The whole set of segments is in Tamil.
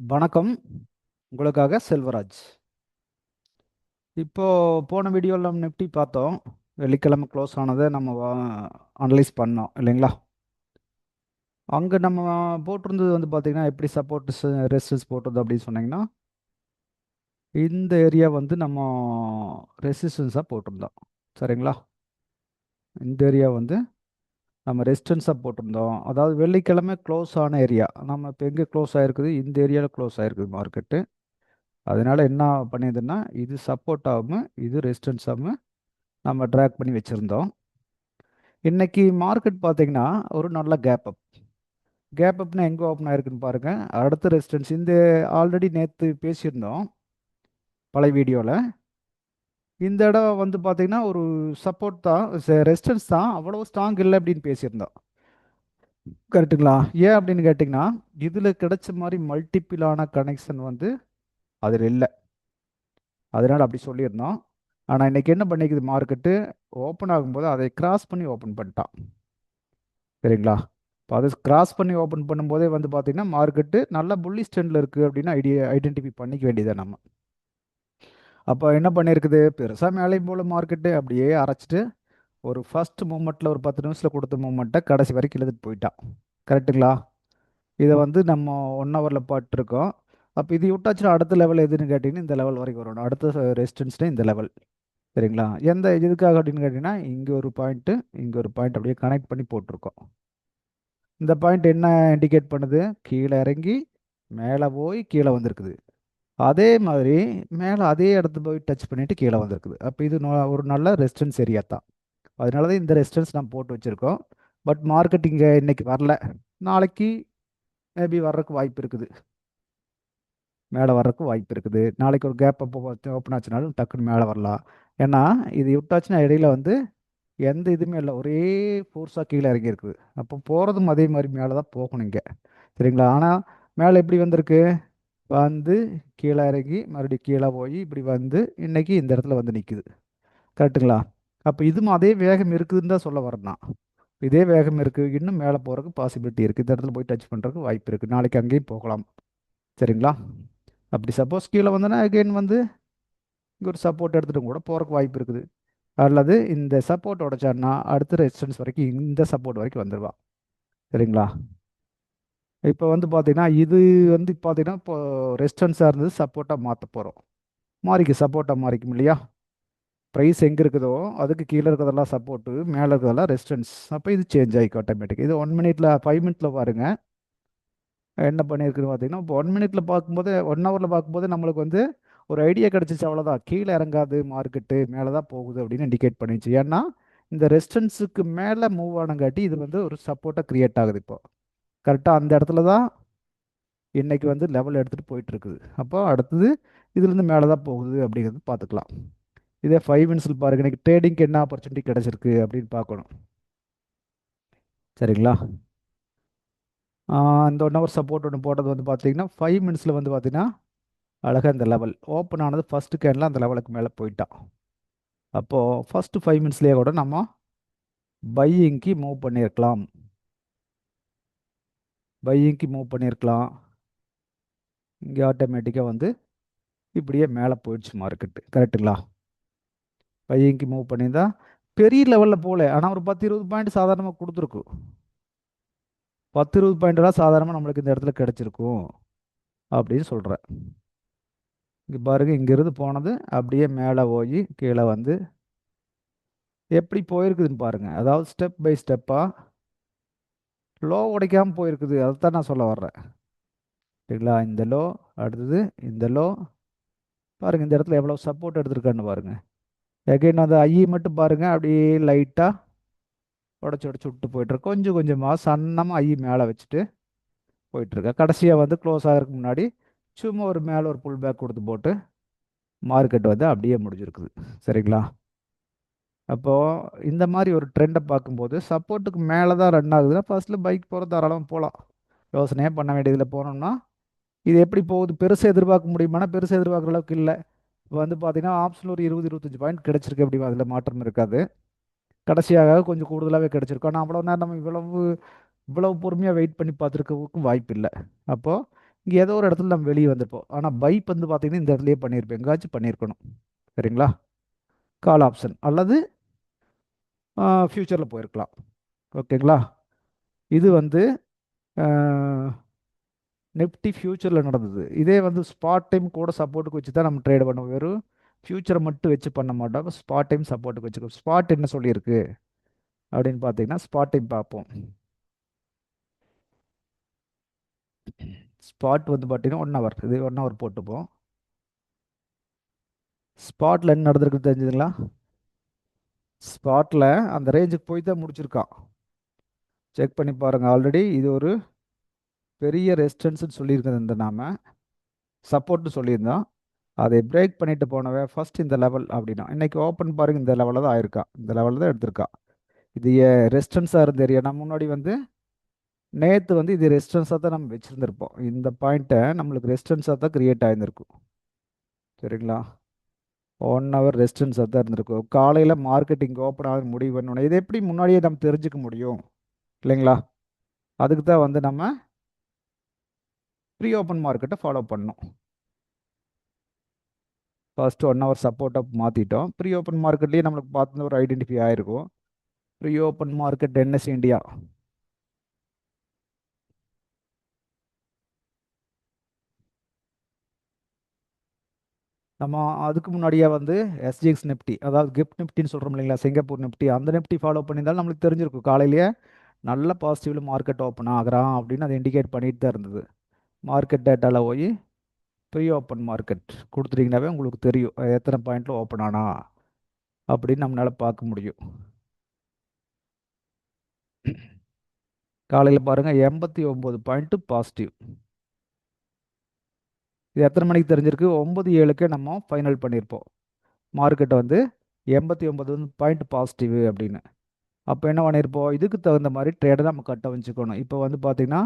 வணக்கம். உங்களுக்காக செல்வராஜ். இப்போது போன வீடியோவில் நம்ம நிஃப்டி பார்த்தோம். வெள்ளிக்கிழமை க்ளோஸ் ஆனதை நம்ம அனலைஸ் பண்ணோம் இல்லைங்களா? அங்கே நம்ம போட்டிருந்தது வந்து பார்த்திங்கன்னா எப்படி சப்போர்ட் ரெசிஸ்டன்ஸ் போட்டிருந்தோம் அப்படின்னு சொன்னிங்கன்னா இந்த ஏரியா வந்து நம்ம ரெசிஸ்டன்ஸாக போட்டிருந்தோம். சரிங்களா? இந்த ஏரியா வந்து நம்ம ரெசிஸ்டன்ஸாக போட்டிருந்தோம் அதாவது வெள்ளிக்கிழமை க்ளோஸ் ஆன ஏரியா நம்ம இப்போ எங்கே க்ளோஸ் ஆகிருக்குது இந்த ஏரியாவில் க்ளோஸ் ஆகிருக்குது மார்க்கெட்டு அதனால் என்ன பண்ணியதுன்னா இது சப்போர்ட் ஆகாமல் இது ரெசிஸ்டன்ஸ் ஆகாமல் நம்ம ட்ராக் பண்ணி வச்சுருந்தோம். இன்றைக்கி மார்க்கெட் பார்த்திங்கன்னா ஒரு நல்ல கேப் அப் கேப் அப்னா எங்கே ஓப்பன் ஆயிருக்குன்னு பாருங்கள் அடுத்த ரெசிஸ்டன்ஸ் இந்த ஆல்ரெடி நேற்று பேசியிருந்தோம். பழைய வீடியோவில் இந்த இடம் வந்து பார்த்திங்கன்னா ஒரு சப்போர்ட் தான் ரெசிஸ்டன்ஸ் தான் அவ்வளோ ஸ்ட்ராங் இல்லை அப்படின்னு பேசியிருந்தோம். கரெக்டுங்களா ஏன் அப்படின்னு கேட்டிங்கன்னா இதில் கிடைச்ச மாதிரி மல்டிப்பிளான கனெக்ஷன் வந்து அதில் இல்லை. அதனால் அப்படி சொல்லியிருந்தோம். ஆனால் இன்றைக்கி என்ன பண்ணிக்குது மார்க்கெட்டு ஓப்பன் ஆகும்போது அதை கிராஸ் பண்ணி ஓப்பன் பண்ணிட்டான். சரிங்களா? இப்போ அதை கிராஸ் பண்ணி ஓப்பன் பண்ணும்போதே வந்து பார்த்திங்கன்னா மார்க்கெட்டு நல்ல புள்ளி ஸ்டெண்டில் இருக்குது அப்படின்னு ஐடியா ஐடென்டிஃபை பண்ணிக்க வேண்டியதான் நம்ம. அப்போ என்ன பண்ணியிருக்குது பெருசாக மேலேயும் போல் மார்க்கெட்டு. அப்படியே அரைச்சிட்டு ஒரு ஃபஸ்ட் மூமெண்ட்டில் ஒரு பத்து நிமிஷத்தில் கொடுத்த மூமெண்ட்டை கடைசி வரைக்கும் இழுத்துட்டு போயிட்டான் கரெக்டுங்களா இதை வந்து நம்ம ஒன் ஹவரில் பாட்டுருக்கோம் அப்போ இது விட்டாச்சுன்னா அடுத்த லெவல் எதுன்னு கேட்டிங்கன்னா இந்த லெவல் வரைக்கும் வரணும் அடுத்த ரெசிஸ்டன்ஸ்னு இந்த லெவல் சரிங்களா? எந்த இதுக்காக அப்படின்னு கேட்டிங்கன்னா இங்கே ஒரு பாயிண்ட்டு இங்கே ஒரு பாயிண்ட் அப்படியே கனெக்ட் பண்ணி போட்டிருக்கோம். இந்த பாயிண்ட் என்ன இண்டிகேட் பண்ணுது? கீழே இறங்கி மேலே போய் கீழே வந்திருக்குது. அதே மாதிரி மேலே அதே இடத்து போய் டச் பண்ணிவிட்டு கீழே வந்திருக்குது. அப்போ இது ஒரு நல்ல ரெசிஸ்டன்ஸ் ஏரியா தான். அதனால தான் இந்த ரெசிஸ்டன்ஸ் நம்ம போட்டு வச்சுருக்கோம். பட் மார்க்கெட் இங்கே இன்றைக்கி வரல. நாளைக்கு மேபி வர்றதுக்கு வாய்ப்பு இருக்குது. மேலே வர்றதுக்கு வாய்ப்பு இருக்குது. நாளைக்கு ஒரு கேப் அப்போ ஓப்பன் ஆச்சுனாலும் டக்குன்னு மேலே வரலாம். ஏன்னா இது விட்டாச்சுன்னா இடையில வந்து எந்த இதுவுமே இல்லை. ஒரே ஃபோர்ஸாக கீழே இறங்கி இருக்குது. அப்போ போகிறதும் அதே மாதிரி மேலே தான் போகணும் இங்கே. சரிங்களா? ஆனால் மேலே எப்படி வந்திருக்கு? வந்து கீழே இறங்கி மறுபடியும் கீழே போய் இப்படி வந்து இன்றைக்கி இந்த இடத்துல வந்து நிற்குது கரெக்டுங்களா அப்போ இதுவும் அதே வேகம் இருக்குதுன்னு தான் சொல்ல வரேன் இதே வேகம் இருக்குது இன்னும் மேலே போகிறதுக்கு பாசிபிலிட்டி இருக்குது இந்த இடத்துல போய் டச் பண்ணுறதுக்கு வாய்ப்பு இருக்குது நாளைக்கு அங்கேயும் போகலாம். சரிங்களா? அப்படி சப்போஸ் கீழே வந்தோன்னா அகெயின் வந்து இங்கே ஒரு சப்போர்ட் எடுத்துகிட்டு கூட போகிறக்கு வாய்ப்பு இருக்குது. அல்லது இந்த சப்போர்ட் உடைச்சான்னா அடுத்த ரெசிஸ்டன்ஸ் வரைக்கும் இந்த சப்போர்ட் வரைக்கும் வந்துடுவான் சரிங்களா? இப்போ வந்து பார்த்திங்கன்னா இது வந்து பார்த்திங்கன்னா இப்போ ரெசிஸ்டன்ஸாக இருந்தது சப்போர்ட்டாக மாற்ற போகிறோம் மாறிக்கு சப்போர்ட்டாக மாறிக்கும் இல்லையா? ப்ரைஸ் எங்கே இருக்குதோ அதுக்கு கீழே இருக்கிறதெல்லாம் சப்போர்ட்டு மேலே இருக்கிறதெல்லாம் ரெசிஸ்டன்ஸ் அப்போ இது சேஞ்ச் ஆகிக்கும் ஆட்டோமேட்டிக் இது ஒன் மினிட்ல ஃபைவ் மினிட்ல பாருங்கள் என்ன பண்ணியிருக்குன்னு பார்த்தீங்கன்னா இப்போ ஒன் மினிட்ல பார்க்கும்போது ஒன் ஹவரில் பார்க்கும்போது நம்மளுக்கு வந்து ஒரு ஐடியா கிடச்சிச்சு அவ்வளோதான் கீழே இறங்காது மார்க்கெட்டு மேலே தான் போகுது அப்படின்னு இண்டிகேட் பண்ணிச்சு. ஏன்னா இந்த ரெசிஸ்டன்ஸுக்கு மேலே மூவ் ஆனங்காட்டி இது வந்து ஒரு சப்போர்ட்டாக க்ரியேட் ஆகுது இப்போ. கரெக்டாக அந்த இடத்துல தான் இன்றைக்கி வந்து லெவல் எடுத்துகிட்டு போயிட்டுருக்குது. அப்போ அடுத்தது இதுலேருந்து மேலே தான் போகுது அப்படிங்கிறது பார்த்துக்கலாம். இதே ஃபைவ் மினிட்ஸில் பாருங்கள் இன்றைக்கி ட்ரேடிங்க்கு என்ன ஆப்பர்ச்சுனிட்டி கிடச்சிருக்கு அப்படின்னு பார்க்கணும். சரிங்களா? இந்த ஒன் ஹவர் சப்போர்ட் ஒன்று போட்டது வந்து பார்த்தீங்கன்னா ஃபைவ் மினிட்ஸில் வந்து பார்த்தீங்கன்னா அழகாக இந்த லெவல் ஓப்பன் ஆனது ஃபஸ்ட்டு கேனில் அந்த லெவலுக்கு மேலே போயிட்டான். அப்போது ஃபஸ்ட்டு ஃபைவ் மினிட்ஸ்லேயே கூட நம்ம பையிங்க்கு மூவ் பண்ணியிருக்கலாம். பையிங்க்கு மூவ் பண்ணியிருக்கலாம் இங்கே ஆட்டோமேட்டிக்காக வந்து இப்படியே மேலே போயிடுச்சு மார்க்கெட்டு கரெக்டுங்களா பையிங்க்கு மூவ் பண்ணியிருந்தா பெரிய லெவலில் போகல. ஆனால் ஒரு பத்து இருபது பாயிண்ட் சாதாரணமாக கொடுத்துருக்கு பத்து இருபது பாயிண்ட்லாம் சாதாரணமாக நம்மளுக்கு இந்த இடத்துல கிடச்சிருக்கும் அப்படின்னு சொல்கிறேன் இங்கே பாருங்கள் இங்கேருந்து போனது அப்படியே மேலே போய் கீழே வந்து எப்படி போயிருக்குதுன்னு பாருங்கள் அதாவது ஸ்டெப் பை ஸ்டெப்பாக லோ உடைக்காமல் போயிருக்குது. அதை தான் நான் சொல்ல வர்றேன். சரிங்களா? இந்த லோ அடுத்தது இந்த லோ பாருங்கள் இந்த இடத்துல எவ்வளோ சப்போர்ட் எடுத்திருக்கான்னு பாருங்கள் எகைன் அந்த ஐயை மட்டும் பாருங்கள் அப்படியே லைட்டாக உடச்சி உடச்சி விட்டு போயிட்டுருக்கு. கொஞ்சம் கொஞ்சமாக சன்னமாக ஐ மேலே வச்சுட்டு போயிட்டுருக்கேன் கடைசியாக வந்து க்ளோஸ் ஆகிறதுக்கு முன்னாடி சும்மா ஒரு மேலே ஒரு புல் பேக் கொடுத்து போட்டு மார்க்கெட் வந்து அப்படியே முடிஞ்சிருக்குது. சரிங்களா? அப்போது இந்த மாதிரி ஒரு ட்ரெண்டை பார்க்கும்போது சப்போர்ட்டுக்கு மேலே தான் ரன் ஆகுதுன்னா ஃபஸ்ட்டில் பைக் போகிற தாராளமாக போகலாம் யோசனையே பண்ண வேண்டியதில் போனோம்னா இது எப்படி போகுது? பெருசாக எதிர்பார்க்க முடியுமானா பெருசாக எதிர்பார்க்குற அளவுக்கு இல்லை. இப்போ வந்து பார்த்தீங்கன்னா ஆப்ஷனில் ஒரு இருபது இருபத்தஞ்சி பாயிண்ட் கிடச்சிருக்கு அப்படி அதில் மாற்றம் இருக்காது. கடைசியாக கொஞ்சம் கூடுதலாகவே கிடச்சிருக்கும். ஆனால் அவ்வளோ நேரம் நம்ம இவ்வளவு இவ்வளவு பொறுமையாக வெயிட் பண்ணி பார்த்துருக்கவுக்கும் வாய்ப்பு இல்லை. அப்போது இங்கே ஏதோ ஒரு இடத்துல நம்ம வெளியே வந்திருப்போம். ஆனால் பைப் வந்து பார்த்திங்கன்னா இந்த இடத்துலையே பண்ணியிருப்போம் எங்காச்சும் பண்ணியிருக்கணும் சரிங்களா? கால் ஆப்ஷன் அல்லது ஃப்யூச்சரில் போயிருக்கலாம். ஓகேங்களா? இது வந்து நிஃப்டி ஃப்யூச்சரில் நடந்தது. இதே வந்து ஸ்பாட் டைம் கூட சப்போர்ட்டுக்கு வச்சு தான் நம்ம ட்ரேட் பண்ணுவோம். வெறும் ஃப்யூச்சரை மட்டும் வச்சு பண்ண மாட்டோம். ஸ்பாட் டைம் சப்போர்ட்டுக்கு வச்சுக்கோ ஸ்பாட் என்ன சொல்லியிருக்கு? அப்படின்னு பார்த்தீங்கன்னா ஸ்பாட் டைம் பார்ப்போம். ஸ்பாட் வந்து பார்த்தீங்கன்னா ஒன் ஹவர் இது ஒன் ஹவர் போட்டுப்போம். ஸ்பாட்டில் என்ன நடந்திருக்கு தெரிஞ்சுதுங்களா? ஸ்பாட்டில் அந்த ரேஞ்சுக்கு போய் தான் முடிச்சிருக்கான். செக் பண்ணி பாருங்கள் ஆல்ரெடி இது ஒரு பெரிய ரெசிஸ்டன்ஸ்னு சொல்லியிருக்கிறது இந்த நாம. சப்போர்ட்னு சொல்லியிருந்தோம் அதை பிரேக் பண்ணிட்டு போனவே ஃபர்ஸ்ட் இந்த லெவல் அப்படின்னா இன்னைக்கு ஓப்பன் பாருங்க இந்த லெவலில் தான் ஆயிருக்கான் இந்த லெவலில் தான் எடுத்திருக்கான் இது ரெசிஸ்டன்ஸாக இருந்த ஏரியா நம்ம முன்னாடி வந்து நேற்று வந்து இது ரெசிஸ்டன்ஸாக தான் நம்ம வச்சுருந்துருப்போம். இந்த பாயிண்ட்டை நம்மளுக்கு ரெசிஸ்டன்ஸாக தான் க்ரியேட் ஆகிருந்திருக்கும் சரிங்களா? ஒன் ஹவர் ரெஸ்டன்ஸாக தான் இருந்திருக்கும். காலையில் மார்க்கெட்டிங் ஓப்பன் ஆக முடிவு பண்ணணும் இதை எப்படி முன்னாடியே நம்ம தெரிஞ்சுக்க முடியும்? இல்லைங்களா? அதுக்கு தான் வந்து நம்ம ப்ரீ ஓப்பன் மார்க்கெட்டை ஃபாலோ பண்ணோம் ஃபர்ஸ்ட் ஒன் ஹவர் சப்போர்ட்டாக மாற்றிட்டோம் ப்ரீ ஓப்பன் மார்க்கெட்லேயே நம்மளுக்கு பார்த்து ஒரு ஐடென்டிஃபை ஆகிருக்கும் pre open market NS India நம்ம அதுக்கு முன்னாடியே வந்து எஸ்ஜிஎக்ஸ் நிப்டி அதாவது கிஃப்ட் நிப்டின்னு சொல்கிறோம் இல்லைங்களா? சிங்கப்பூர் நிப்டி அந்த நிப்டி ஃபாலோ பண்ணியிருந்தாலும் நம்மளுக்கு தெரிஞ்சிருக்கும். காலையிலேயே நல்ல பாசிட்டிவில் மார்க்கெட் ஓப்பன் ஆகிறான் அப்படின்னு அதை இண்டிகேட் பண்ணிட்டு தான் இருந்தது. மார்க்கெட் டேட்டாவில் போய் ப்ரீ ஓப்பன் மார்க்கெட் கொடுத்துட்டிங்கனாவே உங்களுக்கு தெரியும். எத்தனை பாயிண்டில் ஓப்பன் ஆனா அப்படின்னு நம்மளால் பார்க்க முடியும். காலையில் பாருங்கள் எண்பத்தி ஒம்பது பாயிண்ட்டு பாசிட்டிவ் இது எத்தனை மணிக்கு தெரிஞ்சிருக்கு? ஒம்பது ஏழுக்கே நம்ம ஃபைனல் பண்ணியிருப்போம் மார்க்கெட்டை வந்து எண்பத்தி ஒம்பது வந்து பாயிண்ட் பாசிட்டிவ் அப்படின்னு. அப்போ என்ன பண்ணியிருப்போம் இதுக்கு தகுந்த மாதிரி ட்ரேடை நம்ம கட்ட வச்சுக்கணும். இப்போ வந்து பார்த்திங்கன்னா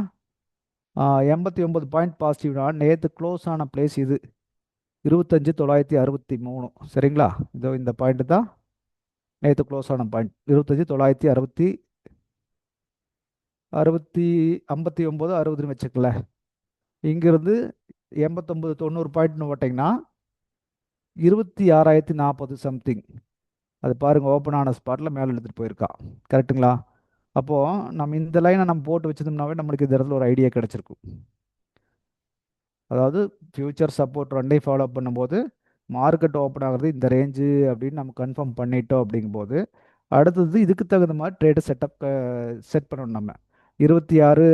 எண்பத்தி ஒம்பது பாயிண்ட் பாசிட்டிவ்னா நேற்று க்ளோஸ் ஆன பிளேஸ் இது. இருபத்தஞ்சி தொள்ளாயிரத்தி அறுபத்தி மூணு. சரிங்களா? இதோ இந்த பாயிண்ட்டு தான். நேற்று க்ளோஸ் ஆன பாயிண்ட் இருபத்தஞ்சி தொள்ளாயிரத்தி அறுபத்தி அறுபத்தி ஐம்பத்தி ஒம்பது அறுபதுன்னு வச்சுக்கல இங்கேருந்து எண்பத்தொம்பது தொண்ணூறு பாயிண்ட்னு போட்டிங்கன்னா இருபத்தி ஆறாயிரத்தி நாற்பது சம்திங் அது பாருங்கள் ஓப்பன் ஆன ஸ்பாட்டில் மேலே எடுத்துகிட்டு போயிருக்கா. கரெக்டுங்களா அப்போது நம்ம இந்த லைனை நம்ம போட்டு வச்சிருந்தோம்னாவே நம்மளுக்கு இந்த இடத்துல ஒரு ஐடியா கிடச்சிருக்கும். அதாவது ஃப்யூச்சர் சப்போர்ட் ரெண்டையும் ஃபாலோ பண்ணும்போது மார்க்கெட் ஓப்பன் ஆகிறது இந்த ரேஞ்சு அப்படின்னு நம்ம கன்ஃபார்ம் பண்ணிட்டோம் அப்படிங்கும்போது அடுத்தது இதுக்கு தகுந்த மாதிரி ட்ரேடு செட்டப் செட் பண்ணணும் நம்ம. இருபத்தி ஆறு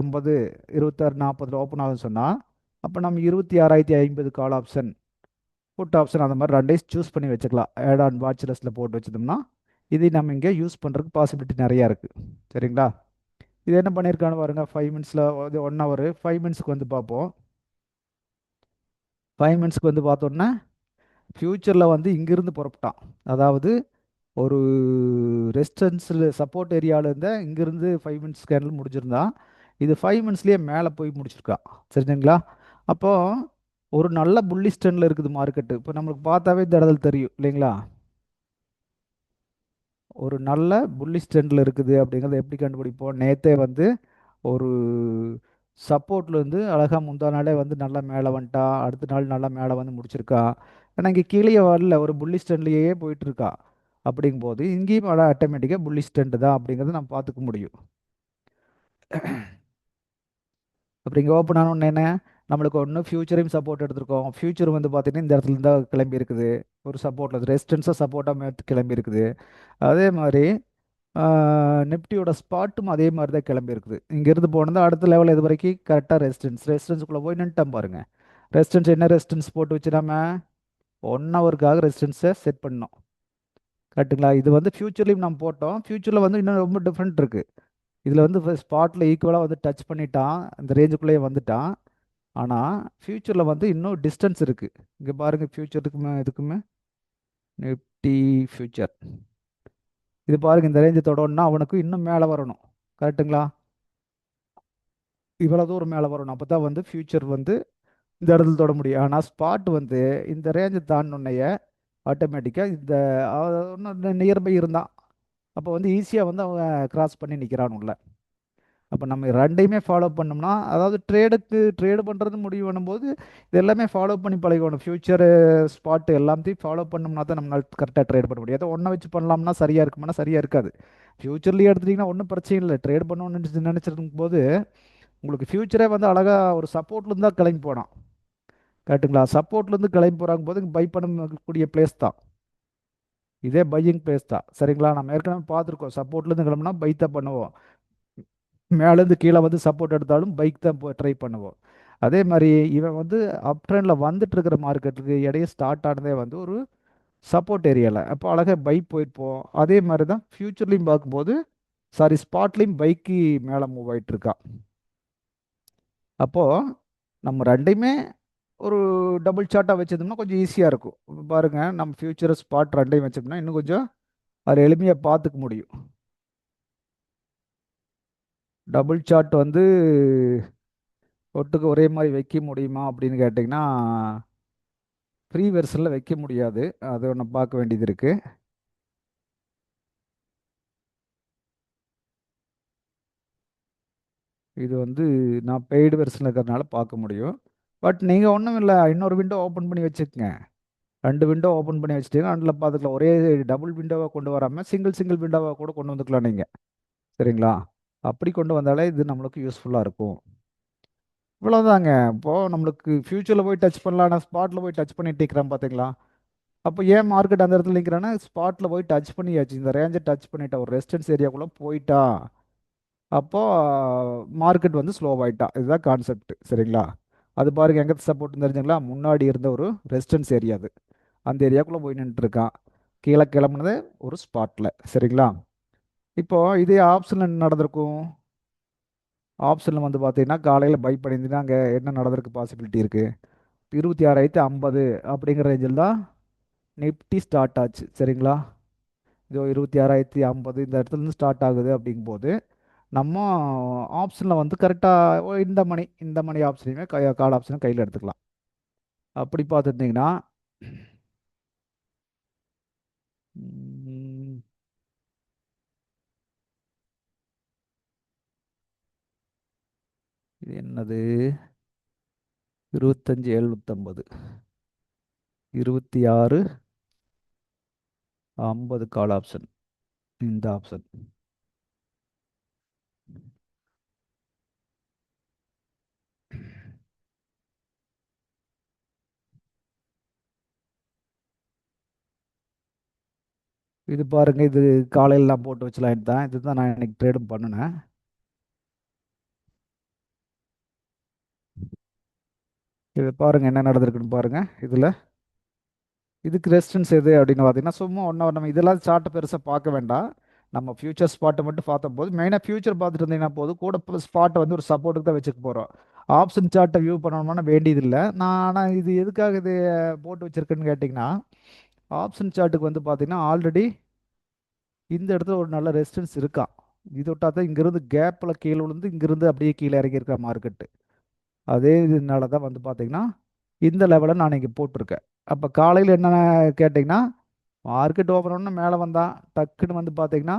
ஐம்பது இருபத்தாறு நாற்பதில் ஓப்பன் ஆகுதுன்னு சொன்னால் அப்போ நம்ம இருபத்தி ஆறாயிரத்தி ஐம்பது கால் ஆப்ஷன் புட் ஆப்ஷன் அந்த மாதிரி ரெண்டையும் சூஸ் பண்ணி வச்சுக்கலாம். ஆட் ஆன் வாட்ச் லிஸ்ட்டில் போட்டு வச்சோம்னா இதை நம்ம இங்கே யூஸ் பண்ணுறதுக்கு பாசிபிலிட்டி நிறையா இருக்குது சரிங்களா? இது என்ன பண்ணியிருக்கான்னு பாருங்கள் ஃபைவ் மினிட்ஸில் இது ஒன் ஹவர் ஃபைவ் மினிட்ஸ்க்கு வந்து பார்ப்போம். ஃபைவ் மினிட்ஸ்க்கு வந்து பார்த்தோன்னா ஃப்யூச்சரில் வந்து இங்கேருந்து புறப்பட்டான். அதாவது ஒரு ரெஸ்டன்ஸில் சப்போர்ட் ஏரியாவில் இருந்தால் இங்கேருந்து ஃபைவ் மினிட்ஸ் ஸ்கேனில் முடிஞ்சிருந்தான் இது ஃபைவ் மினிட்ஸ்லேயே மேலே போய் முடிச்சிருக்கான் சரிங்களா? அப்போது ஒரு நல்ல புள்ளி ஸ்டெண்டில் இருக்குது மார்க்கெட்டு இப்போ நம்மளுக்கு பார்த்தாவே தடதல் தெரியும் இல்லைங்களா? ஒரு நல்ல புள்ளி ஸ்டெண்டில் இருக்குது அப்படிங்கிறத எப்படி கண்டுபிடிப்போம்? நேற்றே வந்து ஒரு சப்போர்ட்லேருந்து அழகாக முந்தா நாளே வந்து நல்லா மேலே வந்துட்டா அடுத்த நாள் நல்லா மேலே வந்து முடிச்சிருக்கா. ஏன்னா இங்கே கீழே வரல ஒரு புள்ளி ஸ்டெண்ட்லேயே போயிட்டுருக்கா அப்படிங்கும்போது இங்கேயும் ஆட்டோமேட்டிக்காக புள்ளி ஸ்டெண்டு தான் அப்படிங்கிறத நம்ம பார்த்துக்க முடியும். அப்படிங்க ஓப்பன் ஆனோன்னு என்ன? நம்மளுக்கு ஒன்று ஃபியூச்சரையும் சப்போர்ட் எடுத்திருக்கோம். ஃபியூச்சர் வந்து பார்த்திங்கன்னா இந்த இடத்துல இருந்தால் கிளம்பி இருக்குது. ஒரு சப்போர்ட்டில் ரெசிஸ்டன்ஸாக சப்போர்ட்டாக கிளம்பி இருக்குது. அதே மாதிரி நிப்டியோட ஸ்பாட்டும் அதே மாதிரி தான் கிளம்பி இருக்குது. இங்கேருந்து போனது அடுத்த லெவல் இது வரைக்கும் கரெக்டாக ரெசிஸ்டன்ஸ் ரெசிஸ்டன்ஸுக்குள்ளே போய் நின்ட்டோம் பாருங்கள் ரெசிஸ்டன்ஸ் என்ன ரெசிஸ்டன்ஸ் போட்டு வச்சு நம்ம ஒன் ஹவருக்காக ரெசிஸ்டன்ஸை செட் பண்ணோம். கரெக்டுங்களா இது வந்து ஃப்யூச்சர்லேயும் நம்ம போட்டோம். ஃப்யூச்சரில் வந்து இன்னும் ரொம்ப டிஃப்ரெண்ட் இருக்குது இதில் வந்து ஸ்பாட்டில் ஈக்குவலாக வந்து டச் பண்ணிட்டான். இந்த ரேஞ்சுக்குள்ளேயே வந்துட்டான். ஆனால் ஃப்யூச்சரில் வந்து இன்னும் டிஸ்டன்ஸ் இருக்குது இங்கே பாருங்கள் ஃப்யூச்சருக்குமே இதுக்குமே. நிஃப்டி ஃப்யூச்சர் இது பாருங்கள் இந்த ரேஞ்சு தொடணும்னா அவனுக்கு இன்னும் மேலே வரணும். கரெக்டுங்களா இவ்வளோ தூரம் மேலே வரணும். அப்போ தான் வந்து ஃப்யூச்சர் வந்து இந்த இடத்துல தொட முடியும். ஆனால் ஸ்பாட் வந்து இந்த ரேஞ்சு தாண்டினோன்னைய ஆட்டோமேட்டிக்காக இந்த இன்னும் நியர்பை இருந்தான். அப்போ வந்து ஈஸியாக வந்து அவன் கிராஸ் பண்ணி நிற்கிறான் உள்ள. அப்போ நம்ம ரெண்டையுமே ஃபாலோ பண்ணோம்னா அதாவது ட்ரேடுக்கு ட்ரேடு பண்ணுறது முடிவு பண்ணும்போது இது எல்லாமே ஃபாலோ பண்ணி பழகணும் ஃப்யூச்சரு ஸ்பாட்டு எல்லாத்தையும் ஃபாலோ பண்ணோம்னா தான் நம்மளால் கரெக்டாக ட்ரேட் பண்ண முடியும். ஏதோ ஒன்றை வச்சு பண்ணலாம்னா சரியாக இருக்குமானா சரியாக இருக்காது. ஃப்யூச்சர்லேயே எடுத்துட்டிங்கன்னா ஒன்றும் பிரச்சனை இல்லை. ட்ரேட் பண்ணணும்னு நினச்சிருக்கும் போது உங்களுக்கு ஃப்யூச்சரே வந்து அழகாக ஒரு சப்போர்ட்லேருந்து தான் கிளம்பி போனான் கரெக்டுங்களா சப்போர்ட்லேருந்து கிளம்பி போகிறாங்க போது பை பண்ணக்கூடிய பிளேஸ் தான். இதே பையிங் பிளேஸ் தான். சரிங்களா? நம்ம ஏற்கனவே பார்த்துருக்கோம். சப்போர்ட்லேருந்து கிளம்புனா பை தான் பண்ணுவோம். மேலேருந்து கீழே வந்து சப்போர்ட் எடுத்தாலும் பைக் தான் ட்ரை பண்ணுவோம். அதே மாதிரி இவன் வந்து அப் ட்ரெண்டில் வந்துட்டு இருக்கிற மார்க்கெட்டுக்கு இடையே ஸ்டார்ட் ஆனதே வந்து ஒரு சப்போர்ட் ஏரியாவில் அப்போ அழகாக பைக் போயிருப்போம் அதே மாதிரி தான் ஃப்யூச்சர்லேயும் பார்க்கும்போது சாரி ஸ்பாட்லேயும் பைக்கு மேலே மூவ் ஆகிட்டு இருக்கான் அப்போது நம்ம ரெண்டையுமே ஒரு டபுள் சார்ட்டாக வச்சதுன்னா கொஞ்சம் ஈஸியாக இருக்கும். பாருங்கள் நம்ம ஃப்யூச்சர் ஸ்பாட் ரெண்டையும் வச்சோம்னா இன்னும் கொஞ்சம் அது எளிமையாக பார்த்துக்க முடியும். டபுள் சாட் வந்து ஒட்டுக்கு ஒரே மாதிரி வைக்க முடியுமா அப்படின்னு கேட்டிங்கன்னா ஃப்ரீ வெர்ஷனில் வைக்க முடியாது. அது ஒன்று பார்க்க வேண்டியது இருக்குது இது வந்து நான் பெய்டு வெர்ஷனில் இருக்கிறதுனால பார்க்க முடியும். பட் நீங்கள் ஒன்றும் இல்லை இன்னொரு விண்டோ ஓப்பன் பண்ணி வச்சுக்கோங்க. ரெண்டு விண்டோ ஓப்பன் பண்ணி வச்சுட்டீங்கன்னா அதில் பார்த்துக்கலாம். ஒரே டபுள் விண்டோவாக கொண்டு வராமல் சிங்கிள் சிங்கிள் விண்டோவாக கூட கொண்டு வந்துக்கலாம் நீங்கள் சரிங்களா? அப்படி கொண்டு வந்தாலே இது நம்மளுக்கு யூஸ்ஃபுல்லாக இருக்கும். இவ்வளோதாங்க இப்போது நம்மளுக்கு ஃப்யூச்சரில் போய் டச் பண்ணலாம். நான் ஸ்பாட்டில் போய் டச் பண்ணிட்டு இருக்கிறேன் பார்த்தீங்களா அப்போ ஏன் மார்க்கெட் அந்த இடத்துல நிற்கிறேன்னா ஸ்பாட்டில் போய் டச் பண்ணியாச்சு. இந்த ரேஞ்சை டச் பண்ணிட்டா ஒரு ரெசிடென்ஸ் ஏரியாக்குள்ளே போயிட்டா அப்போது மார்க்கெட் வந்து ஸ்லோவாயிட்டா இதுதான் கான்செப்ட் சரிங்களா? அது பாருங்க எங்கே சப்போர்ட் தெரிஞ்சுங்களா? முன்னாடி இருந்த ஒரு ரெசிடென்ஸ் ஏரியா அது. அந்த ஏரியாக்குள்ளே போய் நின்றுட்டுருக்கான் கீழே கிளம்புனது ஒரு ஸ்பாட்டில் சரிங்களா? இப்போது இதே ஆப்ஷனில் நடந்திருக்கும். ஆப்ஷனில் வந்து பார்த்தீங்கன்னா காலையில் பை பண்ணியிருந்தீங்கன்னா அங்கே என்ன நடந்திருக்கு பாசிபிலிட்டி இருக்குது இருபத்தி ஆறாயிரத்தி ஐம்பது அப்படிங்கிற ரேஞ்சில் தான் நிஃப்டி ஸ்டார்ட் ஆச்சு. சரிங்களா? இதோ இருபத்தி ஆறாயிரத்தி ஐம்பது இந்த இடத்துலேருந்து ஸ்டார்ட் ஆகுது அப்படிங்கும்போது நம்ம ஆப்ஷனில் வந்து கரெக்டாக இந்த மணி இந்த மணி ஆப்ஷனையுமே கை கால் ஆப்ஷனும் கையில் எடுத்துக்கலாம். அப்படி பார்த்துட்டிங்கன்னா இது என்னது? இருபத்தஞ்சி எழுநூற்றம்பது இருபத்தி ஆறு ஐம்பது கால் ஆப்ஷன் இந்த ஆப்ஷன் இது பாருங்கள் இது காலையில் நான் போட்டு வச்சலாம் தான். இது தான் நான் இன்னைக்கு ட்ரேடும் பண்ணினேன். இது பாருங்கள் என்ன நடந்திருக்குன்னு பாருங்கள் இதில். இதுக்கு ரெசிஸ்டன்ஸ் எது அப்படின்னு பார்த்தீங்கன்னா சும்மா ஒன்றா நம்ம இதெல்லாம் சார்ட்டை பெருசாக பார்க்க வேண்டாம். நம்ம ஃபியூச்சர் ஸ்பாட்டை மட்டும் பார்த்த போது மெயினாக ஃபியூச்சர் பார்த்துட்டு இருந்தீங்கன்னா போது கூட ஸ்பாட்டை வந்து ஒரு சப்போர்ட்டுக்கு தான் வச்சுக்க போகிறோம் ஆப்ஷன் சார்ட்டை வியூ பண்ணணும்னா வேண்டியதில்லை. நான் ஆனால் இது எதுக்காக இது போட்டு வச்சுருக்கேன்னு கேட்டிங்கன்னா ஆப்ஷன் சார்ட்டுக்கு வந்து பார்த்திங்கன்னா ஆல்ரெடி இந்த இடத்துல ஒரு நல்ல ரெசிஸ்டன்ஸ் இருக்கான் இது விட்டால் தான் இங்கேருந்து கேப்பில் கீழே விழுந்து இங்கேருந்து அப்படியே கீழே இறங்கியிருக்க மார்க்கெட்டு அதே இதனால தான் வந்து பார்த்தீங்கன்னா இந்த லெவலில் நான் இங்கே போட்டிருக்கேன். அப்போ காலையில் என்ன கேட்டிங்கன்னா மார்க்கெட் ஓப்பன் ஒன்று மேலே வந்தான். டக்குன்னு வந்து பார்த்தீங்கன்னா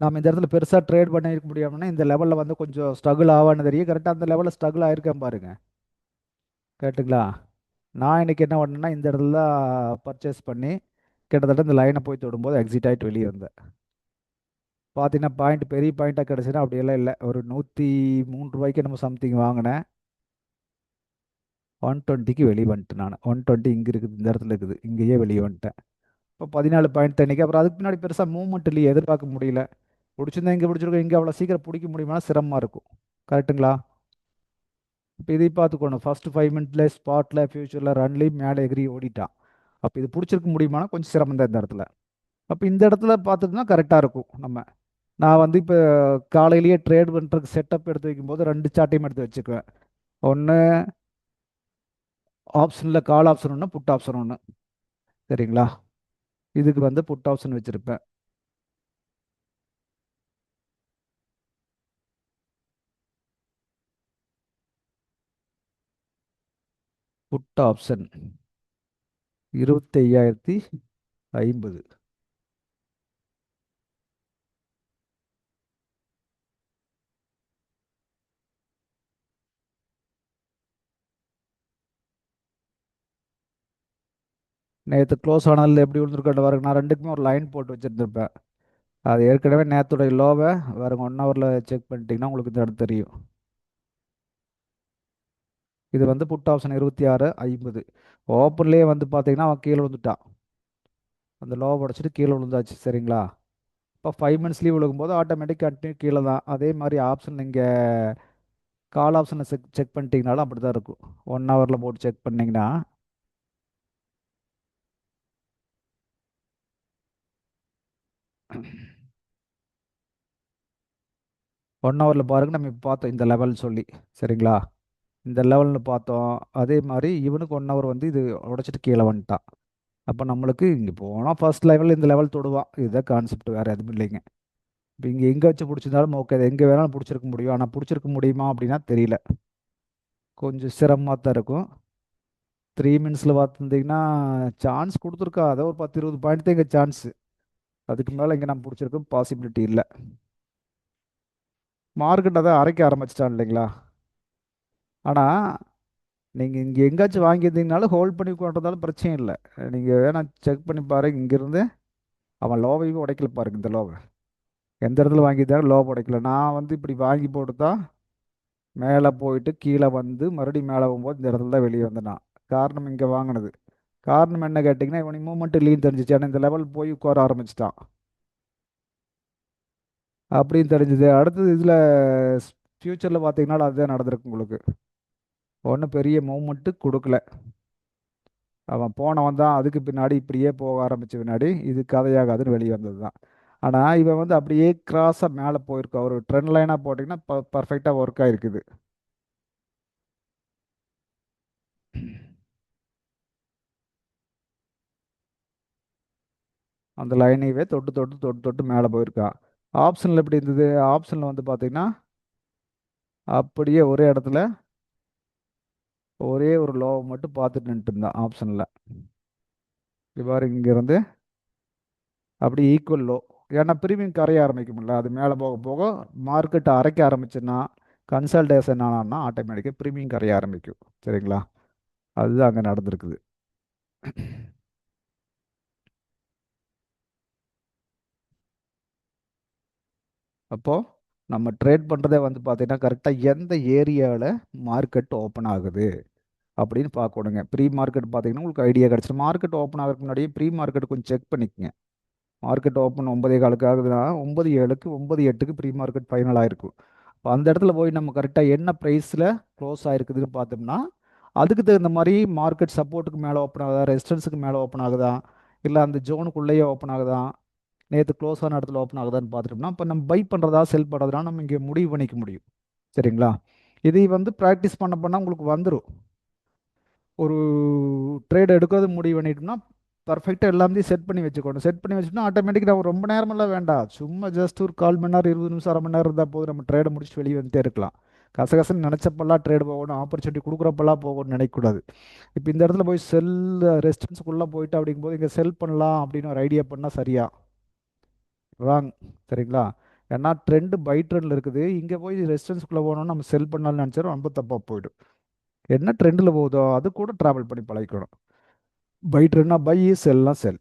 நம்ம இந்த இடத்துல பெருசாக ட்ரேட் பண்ணியிருக்க முடியாமன்னா இந்த லெவலில் வந்து கொஞ்சம் ஸ்ட்ரகிள் ஆவான்னு தெரியும். கரெக்டாக அந்த லெவலில் ஸ்ட்ரகிள் ஆகிருக்கேன் பாருங்க. கேட்டுங்களா? நான் இன்றைக்கி என்ன பண்ணேன்னா இந்த இடத்துல பர்ச்சேஸ் பண்ணி கிட்டத்தட்ட இந்த லைனை போய் தொடும்போது எக்ஸிட் ஆகிட்டு வெளியே வந்தேன். பார்த்தீங்கன்னா பாயிண்ட் பெரிய பாயிண்ட்டாக கிடச்சினா அப்படியெல்லாம் இல்லை. ஒரு நூற்றி மூணு ரூபாய்க்கு நம்ம சம்திங் வாங்கினேன். ஒன் டுவெண்ட்டிக்கு வெளியே வந்துட்டேன் நான். ஒன் டுவெண்ட்டி இங்கே இருக்குது இந்த இடத்துல இருக்குது. இங்கேயே வெளியே வந்துட்டேன். இப்போ பதினாலு பாயிண்ட் தண்ணிக்கு அப்புறம் அதுக்கு பின்னாடி பெருசாக மூவ்மெண்ட் இல்லையே எதிர்பார்க்க முடியல. பிடிச்சிருந்தா இங்கே பிடிச்சிருக்கோம் இங்கே அவ்வளோ சீக்கிரம் பிடிக்க முடியுமா சிரமமாக இருக்கும். கரெக்டுங்களா இப்போ இதை பார்த்துக்கணும். ஃபஸ்ட்டு ஃபைவ் மினிட்ல ஸ்பாட்டில் ஃபியூச்சரில் ரன்லேயும் மேலே எகிரி ஓடிட்டான். அப்போ இது பிடிச்சிருக்க முடியுமானா கொஞ்சம் சிரமம் தான் இந்த இடத்துல. அப்போ இந்த இடத்துல பார்த்துட்டுனா கரெக்டாக இருக்கும் நம்ம. நான் வந்து இப்போ காலையிலேயே ட்ரேட் பண்ணுறதுக்கு செட்டப் எடுத்து வைக்கும்போது ரெண்டு சார்ட்டையும் எடுத்து வச்சுக்குவேன். ஒன்று ஆப்ஷனில் கால் ஆப்ஷன் ஒன்று புட் ஆப்ஷன் ஒன்று சரிங்களா? இதுக்கு வந்து புட் ஆப்ஷன் வச்சுருப்பேன். புட் ஆப்ஷன் இருபத்தி ஐயாயிரத்தி ஐம்பது. நேற்று க்ளோஸ் ஆனதில் எப்படி விழுந்துருக்கேன் பாருங்க. நான் ரெண்டுக்குமே ஒரு லைன் போட்டு வச்சுருந்துருப்பேன். அது ஏற்கனவே நேற்றுடைய லோவை வேறு ஒன் ஹவரில் செக் பண்ணிட்டீங்கன்னா உங்களுக்கு இந்த இடம் தெரியும். இது வந்து புட் ஆப்ஷன் இருபத்தி ஆறு ஐம்பது. ஓப்பன்லேயே வந்து பார்த்தீங்கன்னா அவன் கீழே விழுந்துட்டான். அந்த லோவை உடச்சிட்டு கீழே விழுந்தாச்சு சரிங்களா? இப்போ ஃபைவ் மினிட்ஸ் லீவ் விழுகும்போது ஆட்டோமேட்டிக் கண்டினியூ கீழே தான். அதே மாதிரி ஆப்ஷன் நீங்கள் கால் ஆப்ஷனை செக் செக் பண்ணிட்டீங்கனாலும் அப்படி தான் இருக்கும் ஒன் ஹவரில் போட்டு செக் பண்ணிங்கன்னா ஒன் ஹவரில் பாருங்க நம்ம இப்போ பார்த்தோம் இந்த லெவல் சொல்லி. சரிங்களா? இந்த லெவல்னு பார்த்தோம். அதே மாதிரி இவனுக்கு ஒன் ஹவர் வந்து இது உடச்சிட்டு கீழே வந்துட்டான். அப்போ நம்மளுக்கு இங்கே போனால் ஃபர்ஸ்ட் லெவல் இந்த லெவல் தொடுவான். இதுதான் கான்செப்ட் வேறு எதுவும் இல்லைங்க. இப்போ இங்கே எங்கே வச்சு பிடிச்சிருந்தாலும் ஓகே அது எங்கே வேணாலும் பிடிச்சிருக்க முடியும். ஆனால் பிடிச்சிருக்க முடியுமா அப்படின்னா தெரியல. கொஞ்சம் சிரமமாக தான் இருக்கும். த்ரீ மினிட்ஸில் பார்த்துருந்தீங்கன்னா சான்ஸ் கொடுத்துருக்கா. அதை ஒரு பத்து இருபது பாயிண்ட் தான் இங்கே சான்ஸு அதுக்கு மேலே இங்கே நம்ம பிடிச்சிருக்கும் பாசிபிலிட்டி இல்லை. மார்க்கெட் அதை அரைக்க ஆரம்பிச்சிட்டான் இல்லைங்களா? ஆனால் நீங்கள் இங்கே எங்கேயாச்சும் வாங்கியிருந்தீங்கனாலும் ஹோல்ட் பண்ணி கொண்டதாலும் பிரச்சனை இல்லை. நீங்கள் வேணால் செக் பண்ணி பாருங்க இங்கேருந்து அவன் லோவையும் உடைக்கல பாருங்க இந்த லோவை எந்த இடத்துல வாங்கியிருந்தாலும் லோவை உடைக்கல. நான் வந்து இப்படி வாங்கி போட்டு தான் மேலே போயிட்டு கீழே வந்து மறுபடியும் மேலே போகும்போது இந்த இடத்துல தான் வெளியே வந்தேன் நான். காரணம் இங்கே வாங்கினது. காரணம் என்ன கேட்டிங்கன்னா இவனுக்கு மூமெண்ட் இல்லைன்னு தெரிஞ்சிச்சு. ஆனால் இந்த லெவல் போய் உட்கார ஆரம்பிச்சிட்டான். அப்படின்னு தெரிஞ்சுது. அடுத்தது இதில் ஃப்யூச்சரில் பார்த்தீங்கன்னா அதுதான் நடந்திருக்கு உங்களுக்கு. ஒன்றும் பெரிய மூமெண்ட்டு கொடுக்கல. அவன் போனவன் தான் அதுக்கு பின்னாடி இப்படியே போக ஆரம்பித்த பின்னாடி இது கதையாகாதுன்னு வெளியே வந்தது தான். ஆனால் இவன் வந்து அப்படியே கிராஸாக மேலே போயிருக்கான் ஒரு ட்ரெண்ட் லைனாக போட்டிங்கன்னா ப பர்ஃபெக்டாக ஒர்க் ஆகிருக்குது அந்த லைனையவே தொட்டு தொட்டு தொட்டு தொட்டு மேலே போயிருக்கா. ஆப்ஷனில் எப்படி இருந்தது? ஆப்ஷனில் வந்து பார்த்தீங்கன்னா அப்படியே ஒரே இடத்துல ஒரே ஒரு லோவை மட்டும் பார்த்துட்டு நின்றுட்டு இருந்தான் ஆப்ஷனில் இவ்வாறு இங்கேருந்து அப்படி ஈக்குவல் லோ ஏன்னா ப்ரீமியம் கரைய ஆரம்பிக்கும்ல அது மேலே போக போக மார்க்கெட்டை அரைக்க ஆரம்பிச்சுன்னா கன்சல்டேஷன் ஆனான்னா ஆட்டோமேட்டிக்காக ப்ரீமியம் கரைய ஆரம்பிக்கும். சரிங்களா? அதுதான் அங்கே நடந்திருக்குது. அப்போது நம்ம ட்ரேட் பண்ணுறதே வந்து பார்த்திங்கன்னா கரெக்டாக எந்த ஏரியாவில் மார்க்கெட் ஓப்பன் ஆகுது அப்படின்னு பார்க்கணுங்க. ப்ரீ மார்க்கெட் பார்த்தீங்கன்னா உங்களுக்கு ஐடியா கிடச்சிடும். மார்க்கெட் ஓப்பன் ஆகிறதுக்கு முன்னாடியே ப்ரீ மார்க்கெட் கொஞ்சம் செக் பண்ணிக்கங்க. மார்க்கெட் ஓப்பன் ஒன்பதே காலுக்கு ஆகுதுன்னா ஒன்பது ஏழுக்கு ஒன்பது எட்டுக்கு ப்ரீ மார்க்கெட் ஃபைனல் ஆகிருக்கும் இப்போ அந்த இடத்துல போய் நம்ம கரெக்டாக என்ன ப்ரைஸில் க்ளோஸ் ஆகிருக்குதுன்னு பார்த்தோம்னா அதுக்கு தகுந்த மாதிரி மார்க்கெட் சப்போர்ட்டுக்கு மேலே ஓப்பன் ஆகுதா? ரெசிஸ்டன்ஸுக்கு மேலே ஓப்பன் ஆகுதா? இல்லை அந்த ஜோனுக்குள்ளேயே ஓப்பன் ஆகுதா? நேற்று க்ளோஸ் ஆன இடத்துல ஓப்பன் ஆகுதான்னு பார்த்துட்டோம்னா இப்போ நம்ம பை பண்ணுறதா செல் பண்ணுறதுனா நம்ம இங்கே முடிவு பண்ணிக்க முடியும். சரிங்களா? இதை வந்து ப்ராக்டிஸ் பண்ண பண்ணால் உங்களுக்கு வந்துடும் ஒரு ட்ரேட் எடுக்கிறது முடிவு பண்ணிட்டோம்னா பர்ஃபெக்டாக எல்லாத்தையும் செட் பண்ணி வச்சுக்கணும். செட் பண்ணி வச்சுட்டோம்னா ஆட்டோமேட்டிக் நம்ம ரொம்ப நேரமெல்லாம் வேண்டாம். சும்மா ஜஸ்ட் ஒரு கால் மணி நேரம் இருபது நிமிஷம் அரை மணி நேரம் இருந்தால் போதும். நம்ம ட்ரேடை முடிச்சுட்டு வெளியே வந்துட்டே இருக்கலாம். கசகசன்னு நினச்சப்பெல்லாம் ட்ரேட் போகணும். ஆப்பர்ச்சுனிட்டி கொடுக்குறப்பெல்லாம் போகணும்னு நினைக்கக்கூடாது. இப்போ இந்த இடத்துல போய் செல் ரெஸ்டன்ஸுக்குள்ளே போயிட்டு அப்படிங்கும்போது இங்கே செல் பண்ணலாம் அப்படின்னு ஒரு ஐடியா பண்ணால் சரியாக ராங் சரிங்களா? ஏன்னா ட்ரெண்டு பை ட்ரெண்டில் இருக்குது. இங்கே போய் ரெசிடென்ஸ்குள்ளே போகணும்னு நம்ம செல் பண்ணலாம்னு நினச்சாலும் ரொம்ப தப்பாக போயிடும். என்ன ட்ரெண்டில் போகுதோ அது கூட ட்ராவல் பண்ணி பழகிக்கணும். பை ட்ரெண்ட்னா பை செல்லாம் செல்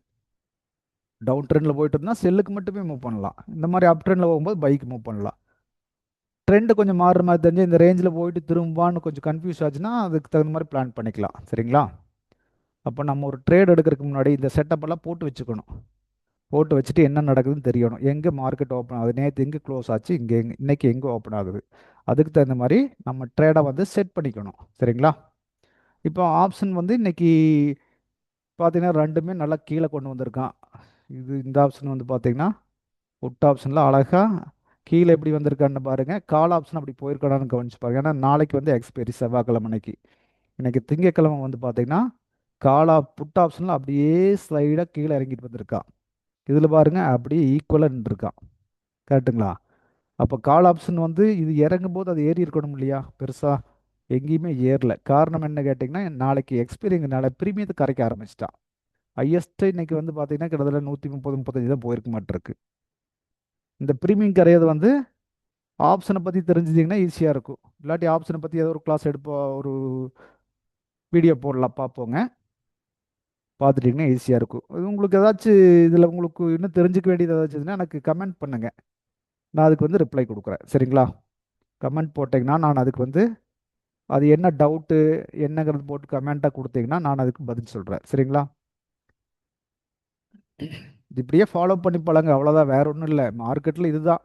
டவுன் ட்ரெண்டில் போயிட்டு இருந்தால் செல்லுக்கு மட்டுமே மூவ் பண்ணலாம். இந்த மாதிரி அப் ட்ரெண்டில் போகும்போது பைக்கு மூவ் பண்ணலாம். ட்ரெண்டு கொஞ்சம் மாறுற மாதிரி தெரிஞ்சு இந்த ரேஞ்சில் போயிட்டு திரும்பான்னு கொஞ்சம் கன்ஃபியூஸ் ஆச்சுன்னா அதுக்கு தகுந்த மாதிரி பிளான் பண்ணிக்கலாம். சரிங்களா? அப்போ நம்ம ஒரு ட்ரேட் எடுக்கிறதுக்கு முன்னாடி இந்த செட்டப்பெல்லாம் போட்டு வச்சுக்கணும். போட்டு வச்சுட்டு என்ன நடக்குதுன்னு தெரியணும். எங்கே மார்க்கெட் ஓப்பன் ஆகுது? நேற்று எங்கே க்ளோஸ் ஆச்சு? இங்கே எங்கே இன்றைக்கி எங்கே ஓப்பன் ஆகுது? அதுக்கு தகுந்த மாதிரி நம்ம ட்ரேடை வந்து செட் பண்ணிக்கணும். சரிங்களா? இப்போ ஆப்ஷன் வந்து இன்றைக்கி பார்த்தீங்கன்னா ரெண்டுமே நல்லா கீழே கொண்டு வந்திருக்கான். இது இந்த ஆப்ஷன் வந்து பார்த்தீங்கன்னா புட் ஆப்ஷனில் அழகாக கீழே எப்படி வந்திருக்கான்னு பாருங்கள் கால் ஆப்ஷன் அப்படி போயிருக்கானு கவனிச்சு பாருங்கள் ஏன்னா நாளைக்கு வந்து எக்ஸ்பைரி செவ்வாய்க்கிழமை அன்னைக்கு இன்றைக்கி திங்கக்கிழமை வந்து பார்த்தீங்கன்னா காலா புட் ஆப்ஷனில் அப்படியே ஸ்லைடாக கீழே இறங்கிட்டு வந்திருக்கான் இதில் பாருங்கள் அப்படியே ஈக்குவலாக நின்றுருக்கான். கரெக்டுங்களா அப்போ கால் ஆப்ஷன் வந்து இது இறங்கும் போது அது ஏறி இருக்கணும் இல்லையா? பெருசாக எங்கேயுமே ஏறல. காரணம் என்ன கேட்டிங்கன்னா நாளைக்கு எக்ஸ்பீரியங்கிறனால பிரீமியத்தை கரைக்க ஆரம்பிச்சிட்டான். ஹையஸ்ட்டு இன்றைக்கி வந்து பார்த்திங்கன்னா கிட்டத்தட்ட நூற்றி முப்பது முப்பத்தஞ்சு தான் போயிருக்க மாட்டிருக்கு. இந்த ப்ரீமியம் கரையிறது வந்து ஆப்ஷனை பற்றி தெரிஞ்சிட்டிங்கன்னா ஈஸியாக இருக்கும். இல்லாட்டி ஆப்ஷனை பற்றி ஏதோ ஒரு கிளாஸ் எடுப்போம் ஒரு வீடியோ போடலாம் பார்ப்போங்க. பார்த்துட்டிங்கன்னா ஈஸியாக இருக்கும். இது உங்களுக்கு ஏதாச்சும் இதில் உங்களுக்கு இன்னும் தெரிஞ்சுக்க வேண்டியது ஏதாச்சும் எனக்கு கமெண்ட் பண்ணுங்கள் நான் அதுக்கு வந்து ரிப்ளை கொடுக்குறேன். சரிங்களா? கமெண்ட் போட்டிங்கன்னா நான் அதுக்கு வந்து அது என்ன டவுட்டு என்னங்கிறது போட்டு கமெண்ட்டாக கொடுத்தீங்கன்னா நான் அதுக்கு பதில் சொல்கிறேன் சரிங்களா? இது இப்படியே ஃபாலோ பண்ணி பழங்க அவ்வளோதான் வேற ஒன்றும் இல்லை. மார்க்கெட்டில் இதுதான்.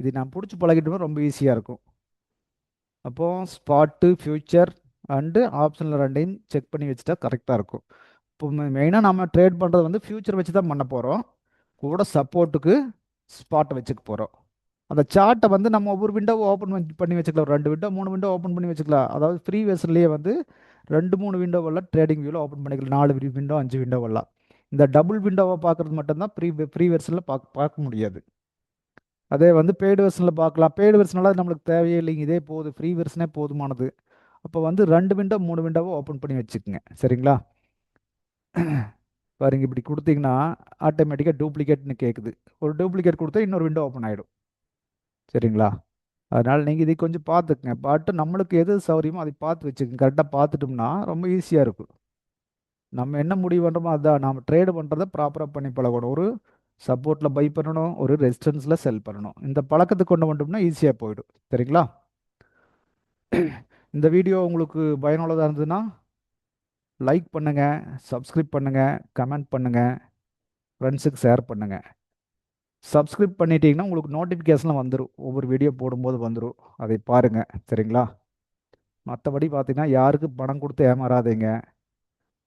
இது நான் பிடிச்சி பழகிட்டோம்னா ரொம்ப ஈஸியாக இருக்கும். அப்போது ஸ்பாட்டு ஃப்யூச்சர் அண்டு ஆப்ஷனில் ரெண்டையும் செக் பண்ணி வச்சுட்டா கரெக்டாக இருக்கும். இப்போ மெயினாக நம்ம ட்ரேட் பண்ணுறது வந்து ஃப்யூச்சர் வச்சு தான் பண்ண போகிறோம் கூட சப்போர்ட்டுக்கு ஸ்பாட்டை வச்சுக்க போகிறோம் அந்த சார்ட்டை வந்து நம்ம ஒவ்வொரு விண்டோவை ஓப்பன் பண்ணி வச்சுக்கலாம். ரெண்டு விண்டோ மூணு விண்டோ ஓப்பன் பண்ணி வச்சுக்கலாம். அதாவது ஃப்ரீ வெர்ஷன்லேயே வந்து ரெண்டு மூணு விண்டோவெல்லாம் ட்ரேடிங் வியூவில் ஓப்பன் பண்ணிக்கலாம். நாலு விண்டோ அஞ்சு விண்டோவெல்லாம் இந்த டபுள் விண்டோவை பார்க்குறது மட்டும்தான் ப்ரீ ஃப்ரீ வெர்ஷனில் பார்க்க பார்க்க முடியாது. அதே வந்து பெய்டு வெர்ஷனில் பார்க்கலாம் பெய்டு வெர்ஷனெல்லாம் நம்மளுக்கு தேவையே இல்லைங்க. இதே போதும் ஃப்ரீ வெர்ஷனே போதுமானது. அப்போ வந்து ரெண்டு விண்டோ மூணு விண்டோவை ஓப்பன் பண்ணி வச்சுக்கோங்க. சரிங்களா? பாருங்க இப்படி கொடுத்தீங்கன்னா ஆட்டோமேட்டிக்காக டூப்ளிகேட்னு கேட்குது ஒரு டூப்ளிகேட் கொடுத்தா இன்னொரு விண்டோ ஓப்பன் ஆகிடும் சரிங்களா? அதனால் நீங்கள் இதை கொஞ்சம் பார்த்துக்குங்க. பட்டு நம்மளுக்கு எது சௌகரியமோ அதை பார்த்து வச்சுக்கோங்க. கரெக்டாக பார்த்துட்டோம்னா ரொம்ப ஈஸியாக இருக்கும். நம்ம என்ன முடிவு பண்ணுறோமோ அதுதான் நம்ம ட்ரேடு பண்ணுறத ப்ராப்பராக பண்ணி பழகணும். ஒரு சப்போர்ட்டில் பை பண்ணணும். ஒரு ரெசிஸ்டன்ஸில் செல் பண்ணணும். இந்த பழக்கத்தை கொண்டு வந்துட்டோம்னா ஈஸியாக போயிடும். சரிங்களா? இந்த வீடியோ உங்களுக்கு பயனுள்ளதாக இருந்ததுன்னா லைக் பண்ணுங்கள் சப்ஸ்கிரைப் பண்ணுங்கள் கமெண்ட் பண்ணுங்கள் ஃப்ரெண்ட்ஸுக்கு ஷேர் பண்ணுங்கள் சப்ஸ்கிரைப் பண்ணிட்டீங்கன்னா உங்களுக்கு நோட்டிஃபிகேஷன்லாம் வந்துடும் ஒவ்வொரு வீடியோ போடும்போது வந்துடும் அதை பாருங்கள் சரிங்களா? மற்றபடி பார்த்தீங்கன்னா யாருக்கு பணம் கொடுத்து ஏமாறாதீங்க.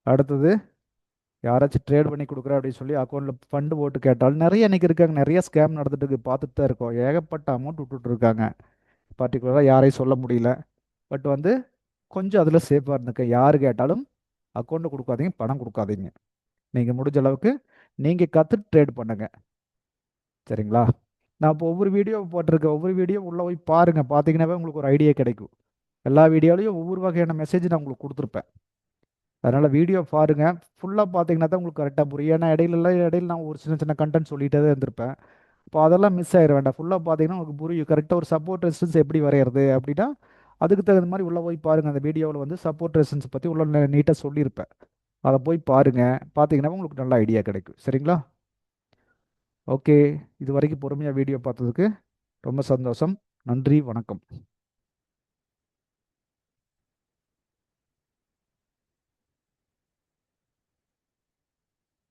அடுத்தது யாராச்சும் ட்ரேட் பண்ணி கொடுக்குறேன் அப்படின்னு சொல்லி அக்கௌண்ட்டில் ஃபண்டு போட்டு கேட்டாலும் நிறைய இன்றைக்கி இருக்காங்க. நிறைய ஸ்கேம் நடந்துட்டு இருக்கு. பார்த்துட்டு தான் இருக்கோம். ஏகப்பட்ட அமௌண்ட் விட்டுட்ருக்காங்க பர்டிகுலராக யாரையும் சொல்ல முடியல. பட் வந்து கொஞ்சம் அதில் சேஃபாக இருந்துக்க. யார் கேட்டாலும் அக்கௌண்ட்டு கொடுக்காதீங்க பணம் கொடுக்காதீங்க. நீங்கள் முடிஞ்ச அளவுக்கு நீங்கள் கற்று ட்ரேட் பண்ணுங்கள் சரிங்களா? நான் இப்போ ஒவ்வொரு வீடியோ போட்டிருக்கேன். ஒவ்வொரு வீடியோ உள்ளே போய் பாருங்கள் பார்த்தீங்கன்னாவே உங்களுக்கு ஒரு ஐடியா கிடைக்கும். எல்லா வீடியோலையும் ஒவ்வொரு வகையான மெசேஜ் நான் உங்களுக்கு கொடுத்துருப்பேன். அதனால் வீடியோ பாருங்கள் ஃபுல்லாக பார்த்தீங்கன்னா தான் உங்களுக்கு கரெக்டாக புரியும். ஏன்னா இடையிலலாம் இடையில நான் ஒரு சின்ன சின்ன கண்டென்ட் சொல்லிகிட்டே தான் இருந்திருப்பேன். இப்போ அதெல்லாம் மிஸ் ஆயிட வேண்டாம். ஃபுல்லாக பார்த்தீங்கன்னா உங்களுக்கு புரியும். கரெக்டாக ஒரு சப்போர்ட் ரெசிஸ்டன்ஸ் எப்படி வரைகிறது அப்படின்னா அதுக்கு தகுந்த மாதிரி உள்ளே போய் பாருங்கள் அந்த வீடியோவில் வந்து சப்போர்ட் ரெசிஸ்டன்ஸ் பற்றி உள்ள நீட்டாக சொல்லியிருப்பேன். அதை போய் பாருங்கள் பார்த்தீங்கன்னா உங்களுக்கு நல்ல ஐடியா கிடைக்கும். சரிங்களா? ஓகே இது வரைக்கும் பொறுமையாக வீடியோ பார்த்ததுக்கு ரொம்ப சந்தோஷம். நன்றி. வணக்கம்.